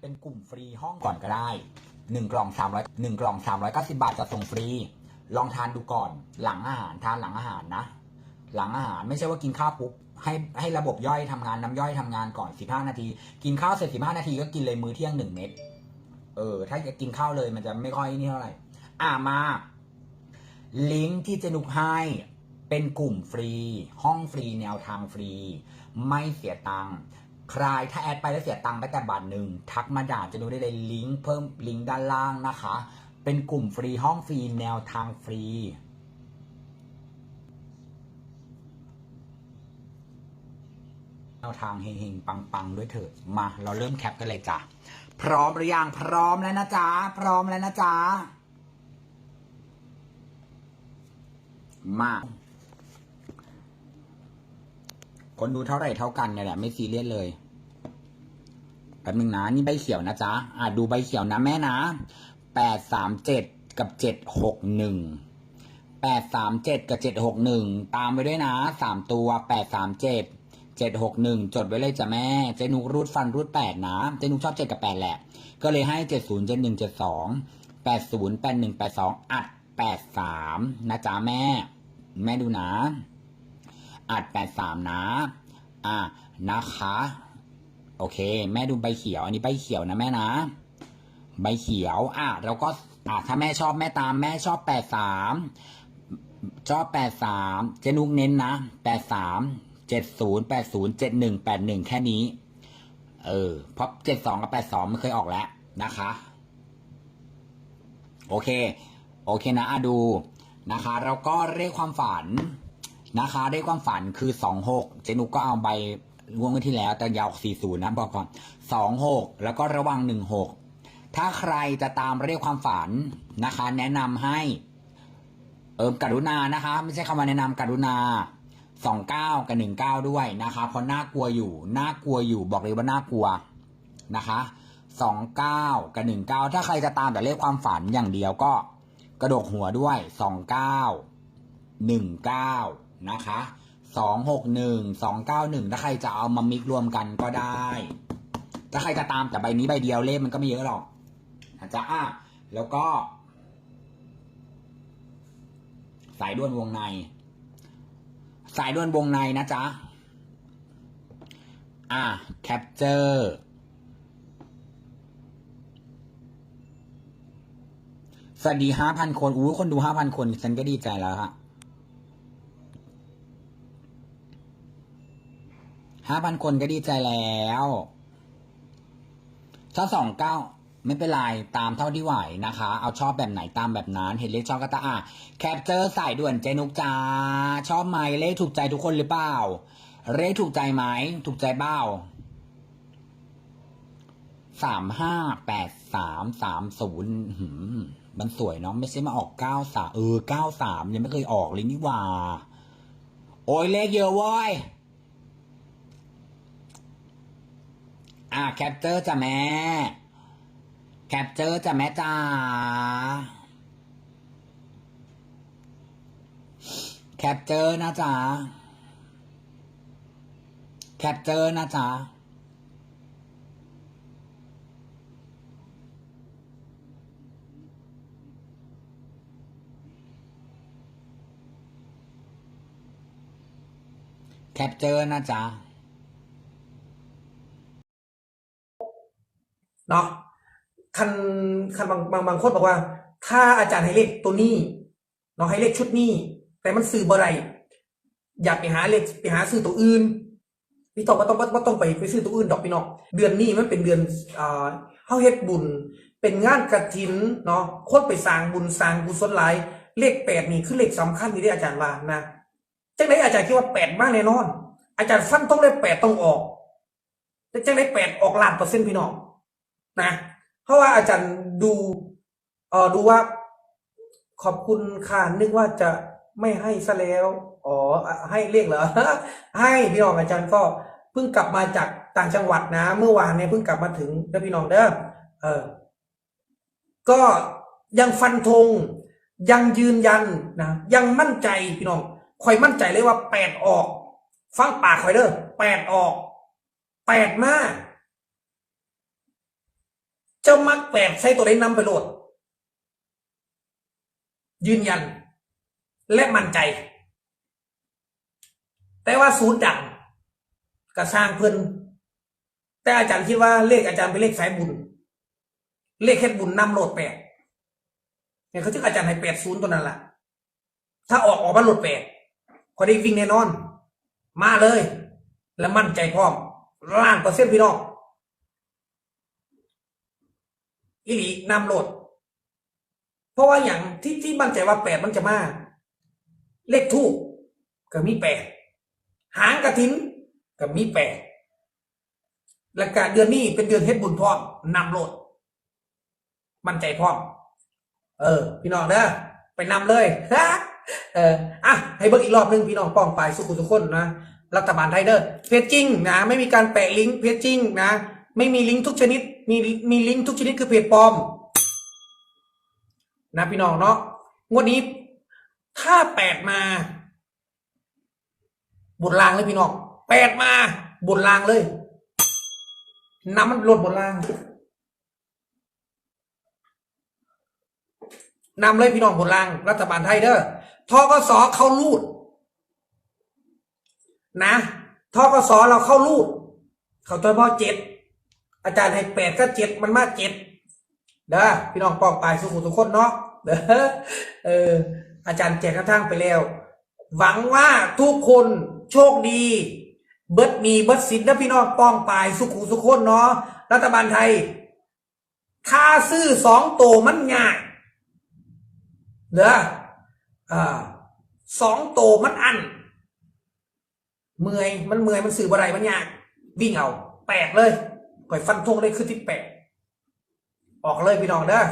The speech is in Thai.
เป็นกลุ่มฟรีห้องก่อนก็ได้หนึ่งกล่องสามร้อยหนึ่งกล่องสามร้อยเก้าสิบาทจะส่งฟรี ลองทานดูก่อน หลังอาหารทานหลังอาหารนะ หลังอาหารไม่ใช่ว่ากินข้าวปุ๊บให้ให้ระบบย่อยทำงานน้ำย่อยทำงานก่อนสิบห้านาที กินข้าวเสร็จสิบห้านาทีก็กินเลยมื้อเที่ยงหนึ่งเม็ดเออ ถ้าจะกินข้าวเลยมันจะไม่ค่อยนี่เท่าไหร่ อ่ามา ลิงก์ที่เจนุกให้เป็นกลุ่มฟรี ห้องฟรีแนวทางฟรี ไม่เสียตังค์ ใครถ้าแอดไปแล้วเสียตังค์ไปแต่บาทหนึ่งทักมาด่าจะดูได้เลยลิงก์เพิ่มลิงก์ด้านล่างนะคะ เป็นกลุ่มฟรีห้องฟรีแนวทางฟรีแนวทางเฮงๆ ปังๆ ด้วยเถิดมา เราเริ่มแคปกันเลยจ้ะ พร้อมหรือยังพร้อมแล้วนะจ๊ะ พร้อมแล้วนะจ๊ะ มา คนดูเท่าไหร่เท่ากันเนี่ยแหละไม่ซีเรียสเลยแป๊บนึงนะนี่ใบเขียวนะจ๊ะอะดูใบเขียวนะแม่นะแปดสามเจ็ดกับเจ็ดหกหนึ่งแปดสามเจ็ดกับเจ็ดหกหนึ่งตามไปด้วยนะสามตัวแปดสามเจ็ดเจ็ดหกหนึ่งจดไว้เลยจ้ะแม่ เจนุกรูดฟันรูดแปดนะ เจนุกชอบเจ็ดกับแปดแหละ ก็เลยให้เจ็ดศูนย์เจ็ดหนึ่งเจ็ดสองแปดศูนย์แปดหนึ่งแปดสองอัดแปดสามนะจ๊ะแม่ แม่ดูนะ อัดแปดสามนะ อะนะคะ โอเค แม่ดูใบเขียว อันนี้ใบเขียวนะแม่นะ ใบเขียว อะเราก็ อะถ้าแม่ชอบแม่ตามแม่ชอบแปดสามชอบแปดสามเจนุกเน้นนะแปดสามเจ็ดศูนย์แปดศูนย์เจ็ดหนึ่งแปดหนึ่งแค่นี้ เออ เพราะเจ็ดสองกับแปดสองมันเคยออกแล้วนะคะ โอเค โอเคนะอะดูนะคะ แล้วก็เลขความฝัน นะคะเลขความฝันคือสองหกเจนุกก็เอาใบงวงไว้ที่แล้วแต่ยาวสี่ศูนย์นะบอกก่อนสองหกแล้วก็ระวังหนึ่งหกถ้าใครจะตามเลขความฝันนะคะ แนะนำให้ เอิมกรุณานะคะ ไม่ใช่คำว่าแนะนำกรุณาสองเก้ากับหนึ่งเก้าด้วยนะคะเพราะน่ากลัวอยู่น่ากลัวอยู่บอกเลยว่าน่ากลัวนะคะสองเก้ากับหนึ่งเก้าถ้าใครจะตามแต่เลขความฝันอย่างเดียวก็กระดกหัวด้วยสองเก้าหนึ่งเก้า นะคะสองหกหนึ่งสองเก้าหนึ่งถ้าใครจะเอามามิกรวมกันก็ได้ ถ้าใครจะตามแต่ใบนี้ใบเดียวเลขมันก็ไม่เยอะหรอกนะจ๊ะอะแล้วก็ สายด่วนวงใน สายด่วนวงในนะจ๊ะ อะแคปเจอร์สวัสดีห้าพันคนอู้คนดูห้าพันคนฉันก็ดีใจแล้วค่ะ ห้าพันคนก็ดีใจแล้ว ถ้าสองเก้าไม่เป็นไรตามเท่าที่ไหวนะคะ เอาชอบแบบไหนตามแบบนั้น เห็นเลขชอบก็ตาอะแคปเจอร์สายด่วนเจนุกจ้าชอบไหมเลขถูกใจทุกคนหรือเปล่าเลขถูกใจไหมถูกใจเบ้าสามห้าแปดสามสามศูนย์มันสวยเนาะไม่ใช่มาออกเก้าสามเออเก้าสามยังไม่เคยออกเลยนี่ว่า โอ้ยเลขเยอะเว้ย อะแคปเจอร์จ้ะแม่ แคปเจอร์จ้ะแม่จ้าแคปเจอร์นะจ๊ะแคปเจอร์นะจ๊ะแคปเจอร์นะจ๊ะ เนาะคันคันบางบางบางคนบอกว่า ถ้าอาจารย์ให้เลขตัวนี้เนาะให้เลขชุดนี้ แต่มันซื้อบ่ไรอยากไปหาเลขไปหาซื้อตัวอื่นพี่ต้องมาต้องมาต้องไปไปซื้อตัวอื่นดอกพี่น้องเดือนนี้มันเป็นเดือนอ่าเฮาเฮ็ดบุญ เป็นงานกระถินเนาะคนไปสร้างบุญสร้างกุศลหลายเลขแปดนี่คือเลขสำคัญที่ได้อาจารย์ว่านะจังไดอาจารย์คิดว่าแปดมากแน่นอน อาจารย์ฟันต้องเลยแปดต้องออกแต่จังไดแปดออกล้านเปอร์เซ็นต์พี่น้อง นะ เพราะว่าอาจารย์ดูเออดูว่าขอบคุณค่ะนึกว่าจะไม่ให้ซะแล้วอ๋อให้เรียกเหรอให้พี่น้องอาจารย์ก็เพิ่งกลับมาจากต่างจังหวัดนะ เมื่อวานเนี่ยเพิ่งกลับมาถึงเด้อพี่น้องเด้อเออ ก็ยังฟันธงยังยืนยันนะยังมั่นใจพี่น้องคอยมั่นใจเลยว่าแปดออก ฟังปากคอยเด้อแปดออกแปดมาก จ้ามักแปดใช้ตัวใดนำไปโหลด ยืนยัน และมั่นใจ แต่ว่าศูนย์ดังกระสร้างเพื่อนแต่อาจารย์คิดว่าเลขอาจารย์เป็นเลขสายบุญ เลขแค่บุญนำโหลดแปดเนี่ยเขาจึงอาจารย์ให้แปดศูนย์ตัวนั้นแหละถ้าออกออกมาโหลดแปดก็ได้วิ่งแน่นอน มาเลย แล้วมั่นใจพร้อมล้านเปอร์เซ็นต์พี่น้อง อีหลีนำโหลด เพราะว่าอย่างที่ที่มั่นใจว่าแปดมันจะมา เลขทูกก็มีแปดหางกระถินก็มีแปดและการเดือนนี้เป็นเดือนเฮ็ดบุญพร้อมนำโหลด มั่นใจพร้อม เออ พี่น้องเด้อไปนำเลยฮะเอออะให้เบิกอีกรอบนึงพี่น้องป้องไปสุขุสุขคนนะรัฐบาลไทยเด้อเพจจริงนะไม่มีการแปะลิงก์เพจจริงนะ ไม่มีลิงก์ทุกชนิด มีมีลิงก์ทุกชนิดคือเพจปลอม นะพี่น้องเนาะงวดนี้ถ้าแปดมาบนรางเลยพี่น้องแปดมาบนรางเลยน้ำมันหล่นบนรางนำเลยพี่น้องบนราง รัฐบาลไทยเด้อทกสเข้ารูด นะทกสเราเข้ารูด เขาตัวพ่อเจ็ด อาจารย์ให้แปดก็เจ็ดมันมาเจ็ดเด้อพี่น้องปองปลายสุขุทุกคนเนาะเด้อเออ อาจารย์แจกกระทั่งไปแล้ว หวังว่าทุกคนโชคดี เบิดมีเบิดสินนะพี่น้องปองปลายสุขุสุขคนเนาะรัฐบาลไทยถ้าซื้อสองโตมันยากเด้ออ่าสองโตมันอันเมื่อยมันเมื่อยมันสื่ออะไรมันยากวิ่งเอาแปดเลย ข่อยฟันทงเลยคือที่แปดออกเลยพี่น้องเด้อ